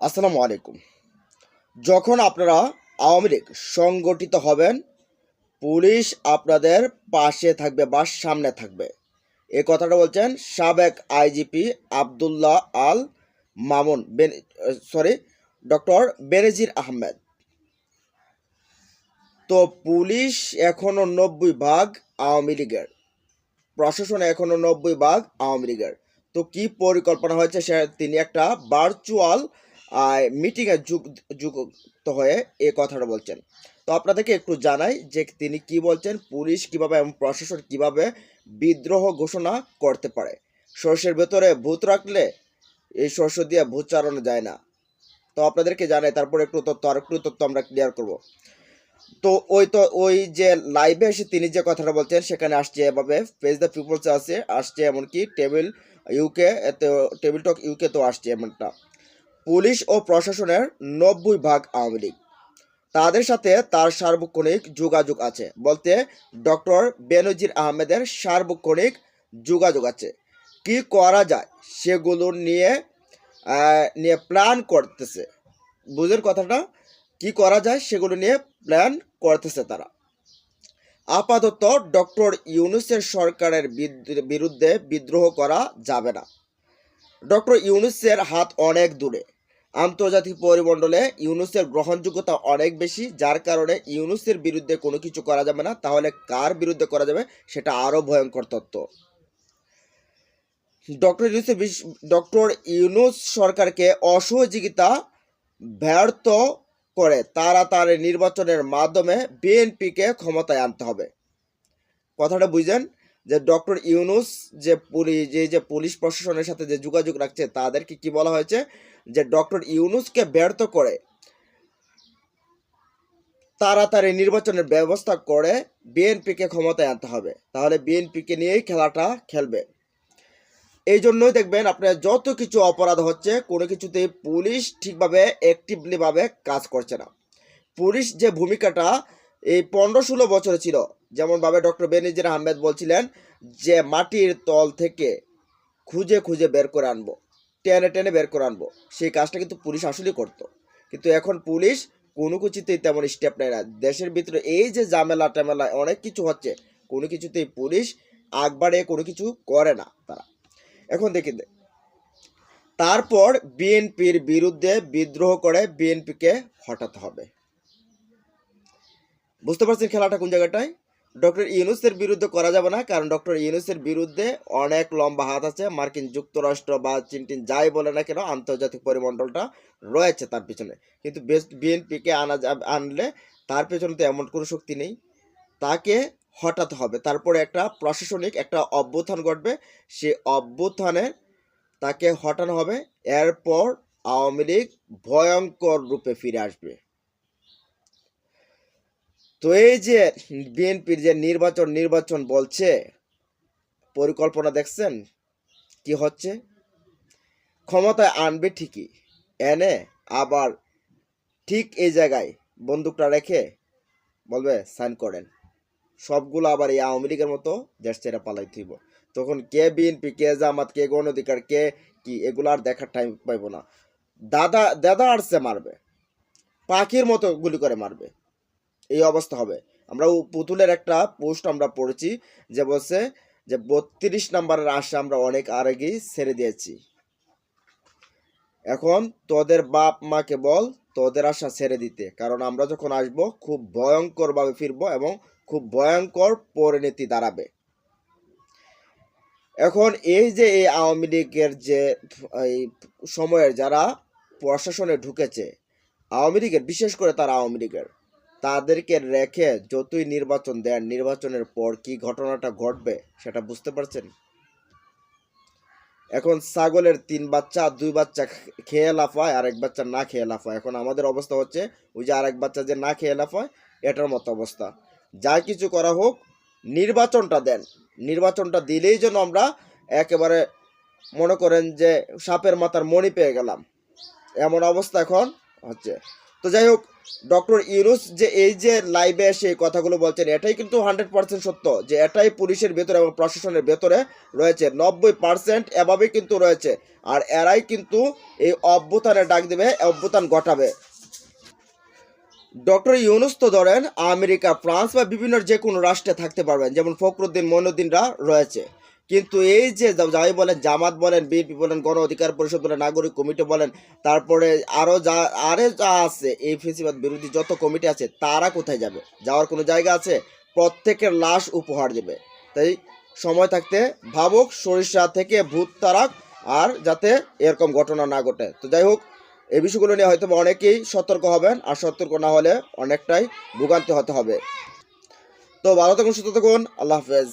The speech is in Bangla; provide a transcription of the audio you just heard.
আসসালামু আলাইকুম। যখন আপনারা আওয়ামী লীগ সংগঠিত হবেন, পুলিশ আপনাদের পাশে থাকবে বা সামনে থাকবে। এ কথাটা বলছেন সাবেক IGP Abdullah Al Mamun Ben, sorry, doctor Benazir Ahmed. তো পুলিশ এখনও নব্বই ভাগ আওয়ামী লীগের। প্রশাসন এখনও নব্বই ভাগ আওয়ামী লীগের। তো কি পরিকল্পনা হয়েছে সে, তিনি একটা ভার্চুয়াল মিটিংয়ে যুগ যুক্ত হয়ে এ কথাটা বলছেন। তো আপনাদেরকে একটু জানাই যে তিনি কি বলছেন, পুলিশ কীভাবে এবং প্রশাসন কীভাবে বিদ্রোহ ঘোষণা করতে পারে। শস্যের ভেতরে ভূত রাখলে এই শস্য দিয়ে ভূত চালানো যায় না। তো আপনাদেরকে জানাই, তারপর একটু তথ্য, আর একটু তথ্য আমরা ক্লিয়ার করব। তো ওই তো, ওই যে লাইভে এসে তিনি যে কথাটা বলছেন, সেখানে আসছে এভাবে ফেস দ্য পিপলস আছে, আসছে এমনকি table UK table talk UK তো আসছে এমনটা। পুলিশ ও প্রশাসনের নব্বই ভাগ আওয়ামী লীগ। তাদের সাথে তার সার্বক্ষণিক যোগাযোগ আছে বলতে ডক্টর বেনজির আহমেদের সার্বক্ষণিক যোগাযোগ আছে। কি করা যায় সেগুলো নিয়ে নিয়ে প্ল্যান করতেছে। বুঝের কথাটা? কি করা যায় সেগুলো নিয়ে প্ল্যান করতেছে তারা। আপাতত ডক্টর ইউনুসের সরকারের বিরুদ্ধে বিদ্রোহ করা যাবে না। ডক্টর ইউনুসের হাত অনেক দূরে। আন্তর্জাতিক পরিমণ্ডলে ইউনুসের গ্রহণযোগ্যতা অনেক বেশি, যার কারণে ইউনুসের বিরুদ্ধে কোনো কিছু করা যাবে না। তাহলে কার বিরুদ্ধে করা যাবে? সেটা আরও ভয়ঙ্কর তত্ত্ব। ডক্টর ইউনুসের ডক্টর ইউনুস সরকারকে অসহযোগিতা ব্যর্থ করে তাড়াতাড়ি নির্বাচনের মাধ্যমে বিএনপিকে ক্ষমতায় আনতে হবে। কথাটা বুঝলেন? যে ডক্টর ইউনুস যে পুলিশ যে যে পুলিশ প্রশাসনের সাথে যে যোগাযোগ রাখছে, তাদেরকে কি বলা হয়েছে? যে ডক্টর ইউনুসকে ব্যর্থ করে তাড়াতাড়ি নির্বাচনের ব্যবস্থা করে বিএনপিকে ক্ষমতায় আনতে হবে। তাহলে বিএনপিকে নিয়েই খেলাটা খেলবে। এই জন্যই দেখবেন আপনার যত কিছু অপরাধ হচ্ছে, কোনো কিছুতেই পুলিশ ঠিকভাবে অ্যাক্টিভলিভাবে কাজ করছে না। পুলিশ যে ভূমিকাটা এই পনেরো ষোলো বছরে ছিল যেমনভাবে ডক্টর বেনিজির আহমেদ বলছিলেন যে মাটির তল থেকে খুঁজে খুঁজে বের করে আনব, টেনে টেনে বের করে আনব। সেই কাজটা কিন্তু পুলিশ আসলেই করতো। কিন্তু এখন পুলিশ কোনো কিছুতেই তেমন স্টেপ নেয় না। দেশের ভিতরে এই যে ঝামেলা টামেলা অনেক কিছু হচ্ছে, কোনো কিছুতেই পুলিশ আগবাড়ে কোনো কিছু করে না তারা। এখন দেখি তারপর বিএনপির বিরুদ্ধে বিদ্রোহ করে বিএনপিকে হটাতে হবে। বুঝতে পারছেন খেলাটা কোন জায়গাটায়? ডক্টর ইউনুসের বিরুদ্ধে করা যাবে না, কারণ ডক্টর ইউনুসের বিরুদ্ধে অনেক লম্বা হাত আছে। মার্কিন যুক্তরাষ্ট্র বা চিনটিন যাই বলে না কেন, আন্তর্জাতিক পরিমণ্ডলটা রয়েছে তার পিছনে। কিন্তু বেস্ট বিএনপিকে আনা আনলে তার পেছনে তো এমন কোনো শক্তি নেই। তাকে হটাতে হবে। তারপরে একটা প্রশাসনিক একটা অভ্যুত্থান ঘটবে। সে অভ্যুত্থানে তাকে হটানো হবে। এরপর আওয়ামী লীগ ভয়ঙ্কর রূপে ফিরে আসবে। তো এই যে বিএনপির যে নির্বাচন নির্বাচন বলছে, পরিকল্পনা দেখছেন? কি হচ্ছে? ক্ষমতায় আনবে ঠিকই, এনে আবার ঠিক এই জায়গায় বন্দুকটা রেখে বলবে, সাইন করেন। সবগুলো আবার এই আওয়ামী লীগের মতো দেশ ছেড়ে পালাই থইব তখন কে বিএনপি, কে জামাত, কে গণ অধিকার, কে কি, এগুলো আর দেখার টাইম পাইব না। দাদা দাদা আসছে মারবে। পাখির মতো গুলি করে মারবে। এই অবস্থা হবে। আমরা পুতুলের একটা পোস্ট আমরা পড়েছি যে বলছে যে বত্রিশ নাম্বারের আশা আমরা অনেক আগেই ছেড়ে দিয়েছি। এখন তোদের বাপ মাকে বল তোদের আশা ছেড়ে দিতে, কারণ আমরা যখন আসব খুব ভয়ঙ্করভাবে ফিরবো এবং খুব ভয়ঙ্কর পরিণতি দাঁড়াবে। এখন এই যে এই আওয়ামী লীগের যে, এই সময়ের যারা প্রশাসনে ঢুকেছে, আওয়ামী লীগের, বিশেষ করে তারা আওয়ামী লীগের তাদেরকে রেখে যতই নির্বাচন দেন, নির্বাচনের পর কি ঘটনাটা ঘটবে সেটা বুঝতে পারছেন? এখন ছাগলের তিন বাচ্চা, দুই বাচ্চা খেয়ে লাফায় আর এক বাচ্চা না খেয়ে লাফায়। এখন আমাদের অবস্থা হচ্ছে ওই যে আরেক বাচ্চা যে না খেয়ে লাফায়, এটার মতো অবস্থা। যা কিছু করা হোক, নির্বাচনটা দেন। নির্বাচনটা দিলেই যেন আমরা একেবারে মনে করেন যে সাপের মাথার মণি পেয়ে গেলাম। এমন অবস্থা এখন হচ্ছে। তো যাই হোক, ডক্টর ইউনুস যে এই যে লাইভে এসে কথাগুলো বলছেন, এটাই কিন্তু হান্ড্রেড পার্সেন্ট সত্য যে এটাই পুলিশের ভেতরে এবং প্রশাসনের ভেতরে রয়েছে। নব্বই পার্সেন্ট এভাবেই কিন্তু রয়েছে আর এরাই কিন্তু এই অভ্যুত্থানের ডাক দেবে, অভ্যুত্থান ঘটাবে। ডক্টর ইউনুস তো ধরেন আমেরিকা, ফ্রান্স বা বিভিন্ন যে কোনো রাষ্ট্রে থাকতে পারবেন, যেমন ফখরুদ্দিন, মইনুদ্দিনরা রয়েছে। কিন্তু এই যে যাই বলেন, জামাত বলেন, বিএনপি বলেন, গণ অধিকার পরিষদ বলেন, নাগরিক কমিটি বলেন, তারপরে আরও যা আরে যা আছে, এই ফেসিবাদ বিরোধী যত কমিটি আছে, তারা কোথায় যাবে? যাওয়ার কোনো জায়গা আছে? প্রত্যেকের লাশ উপহার দেবে। তাই সময় থাকতে ভাবুক, সরিষা থেকে ভূত তারাক আর যাতে এরকম ঘটনা না ঘটে। তো যাই হোক, এই বিষয়গুলো নিয়ে হয়তো অনেকেই সতর্ক হবেন, আর সতর্ক না হলে অনেকটাই ভোগান্তি হতে হবে। তো ভালো থাকুন, সুস্থ থাকুন, আল্লাহ হাফেজ।